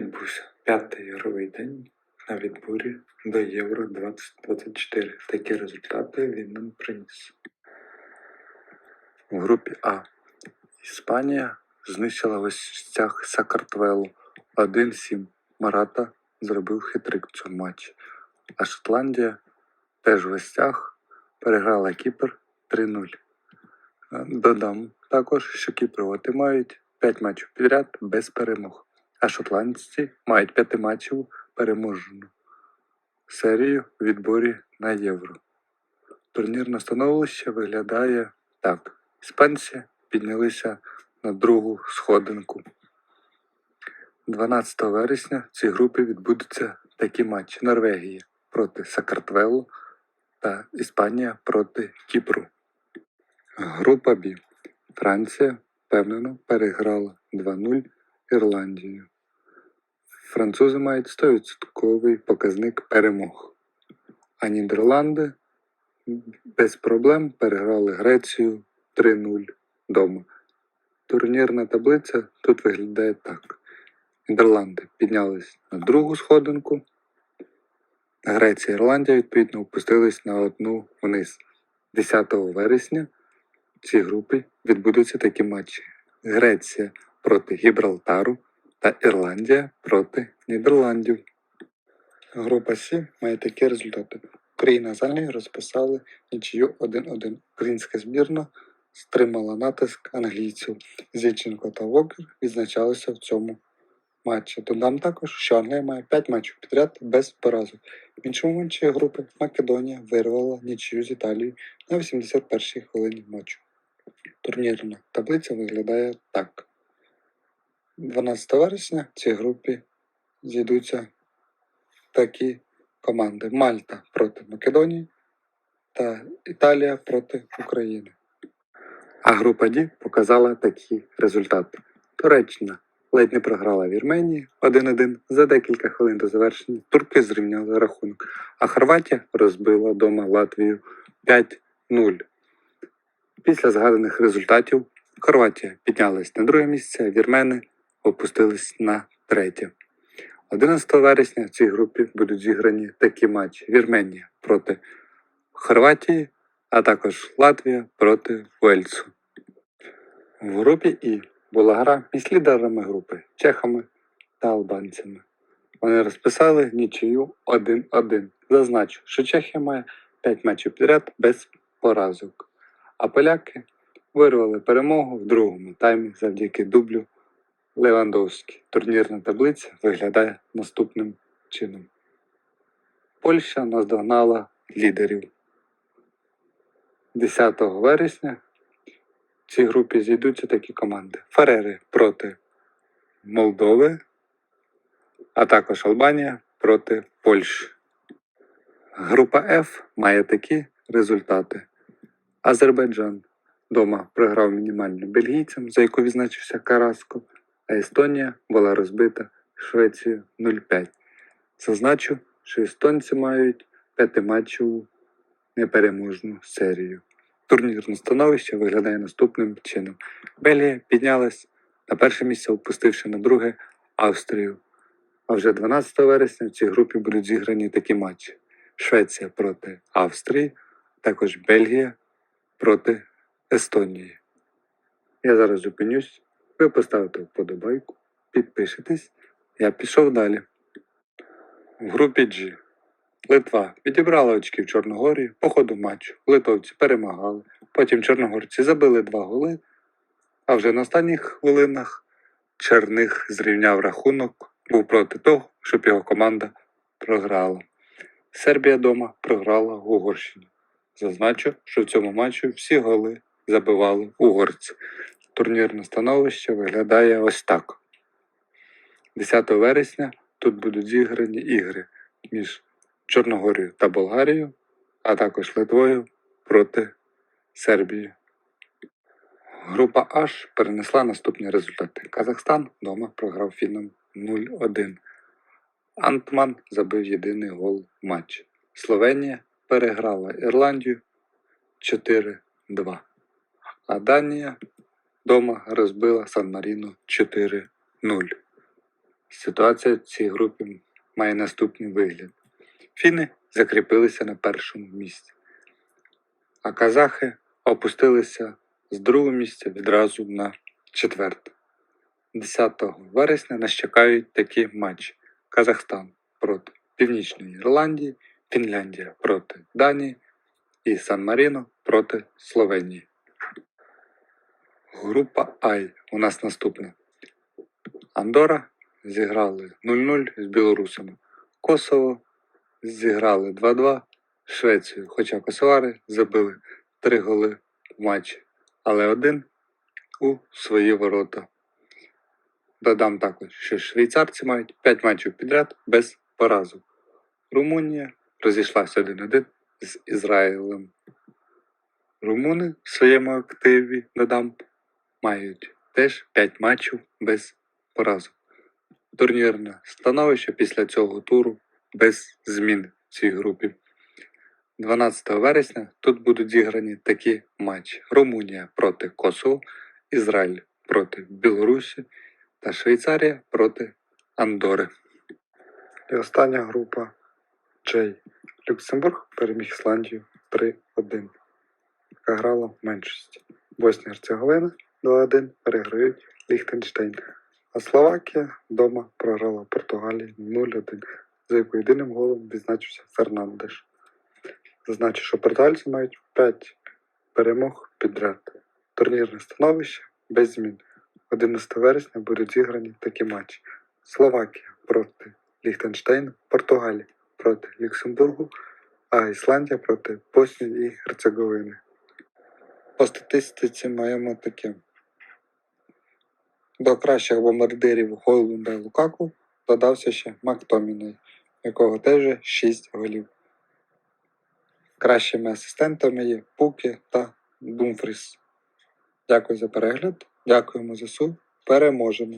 відбувся п'ятий ігровий день на відборі до Євро 2024. Такі результати він нам приніс. У групі А Іспанія знищила гостях Сакартвелу 1-7. Марата зробив хитрик в цьому матчі. А Шотландія теж в гостях переграла Кіпр 3-0. Е, Додам також, що кіпровати мають 5 матчів підряд без перемог, а шотландці мають 5 матчів переможену серію в відборі на євро. Турнірне становище виглядає так: іспанці піднялися на другу сходинку. 12 вересня в цій групі відбудуться такі матчі: Норвегія проти Сакартвелу та Іспанія проти Кіпру. Група Б. Франція впевнено переграла 2-0 Ірландію. Французи мають 100% показник перемог, а Нідерланди без проблем переграли Грецію 3-0 вдома. Турнірна таблиця тут виглядає так. Нідерланди піднялись на другу сходинку. Греція і Ірландія відповідно опустились на одну вниз. 10 вересня в цій групі відбудуться такі матчі: Греція проти Гібралтару та Ірландія проти Нідерландів. Група С має такі результати. Україна з Англією розписали нічию 1-1. Українська збірна стримала натиск англійців. Зінченко та Вокер відзначалися в цьому матчі. Додам також, що Англія має 5 матчів підряд без поразок. В іншому матчі групи Македонія вирвала нічию з Італією на 81-й хвилині матчу. Турнірна таблиця виглядає так. 12 вересня в цій групі зійдуться такі команди: Мальта проти Македонії та Італія проти України. А група Д показала такі результати. Туреччина ледь не програла Вірменії 1-1 за декілька хвилин до завершення. Турки зрівняли рахунок, а Хорватія розбила дома Латвію 5-0. Після згаданих результатів Хорватія піднялась на друге місце, вірмени опустились на третє. 11 вересня в цій групі будуть зіграні такі матчі: Вірменія проти Хорватії, а також Латвія проти Уельсу. В групі І була гра між лідерами групи чехами та албанцями. Вони розписали нічию 1-1. Зазначу, що Чехія має 5 матчів підряд без поразок, а поляки вирвали перемогу в другому таймі завдяки дублю Левандовський. Турнірна таблиця виглядає наступним чином. Польща наздогнала лідерів. 10 вересня в цій групі зійдуться такі команди: Фарери проти Молдови, а також Албанія проти Польщі. Група F має такі результати. Азербайджан дома програв мінімально бельгійцям, за яку відзначився Караско, а Естонія була розбита Швецією 0-5. Зазначу, що естонці мають п'ятиматчеву непереможну серію. Турнірне становище виглядає наступним чином. Бельгія піднялась на перше місце, опустивши на друге Австрію. А вже 12 вересня в цій групі будуть зіграні такі матчі: Швеція проти Австрії, також Бельгія проти Естонії. Я зараз зупинюсь, ви поставите вподобайку, підпишитесь, я пішов далі. В групі G Литва відібрала очки в Чорногорії по ходу матчу. Литовці перемагали. Потім чорногорці забили два голи, а вже на останніх хвилинах Черних зрівняв рахунок, був проти того, щоб його команда програла. Сербія дома програла в Угорщині. Зазначу, що в цьому матчі всі голи забивали угорці. Турнірне становище виглядає ось так. 10 вересня тут будуть зіграні ігри між Чорногорією та Болгарією, а також Литвою проти Сербії. Група H перенесла наступні результати. Казахстан вдома програв фінам 0-1. Антман забив єдиний гол в матчі. Словенія переграла Ірландію 4-2. А Данія вдома розбила Сан Маріно 4-0. Ситуація в цій групі має наступний вигляд. Фіни закріпилися на першому місці, а казахи опустилися з другого місця відразу на четверте. 10 вересня нас чекають такі матчі: Казахстан проти Північної Ірландії, Фінляндія проти Данії і Сан-Маріно проти Словенії. Група Ай у нас наступна. Андора зіграли 0-0 з білорусами. Косово зіграли 2-2 з Швецією, хоча косовари забили 3 голи в матчі, але один у свої ворота. Додам також, що швейцарці мають 5 матчів підряд без поразок. Румунія розійшлася 1-1 з Ізраїлем. Румуни в своєму активі, додам, мають теж 5 матчів без поразок. Турнірне становище після цього туру без змін в цій групі. 12 вересня тут будуть зіграні такі матчі: Румунія проти Косово, Ізраїль проти Білорусі та Швейцарія проти Андори. І остання група J. Люксембург переміг Ісландію 3-1, яка грала в меншості. Боснія Герцеговина 2-1 переграють Ліхтенштейн. А Словакія вдома програла Португалії 0-1, за яку єдиним голом відзначився Фернандеш. Зазначу, що португальці мають 5 перемог підряд. Турнірне становище без змін. 11 вересня будуть зіграні такі матчі: Словакія проти Ліхтенштейну, Португалія проти Люксембургу, а Ісландія проти Боснії і Герцеговини. По статистиці маємо таке. До кращих бомбардирів Хойлунда і Лукаку додався ще Мактоміней, якого теж 6 голів. Кращими асистентами є Пукі та Думфріс. Дякую за перегляд. Дякуємо ЗСУ. Переможемо!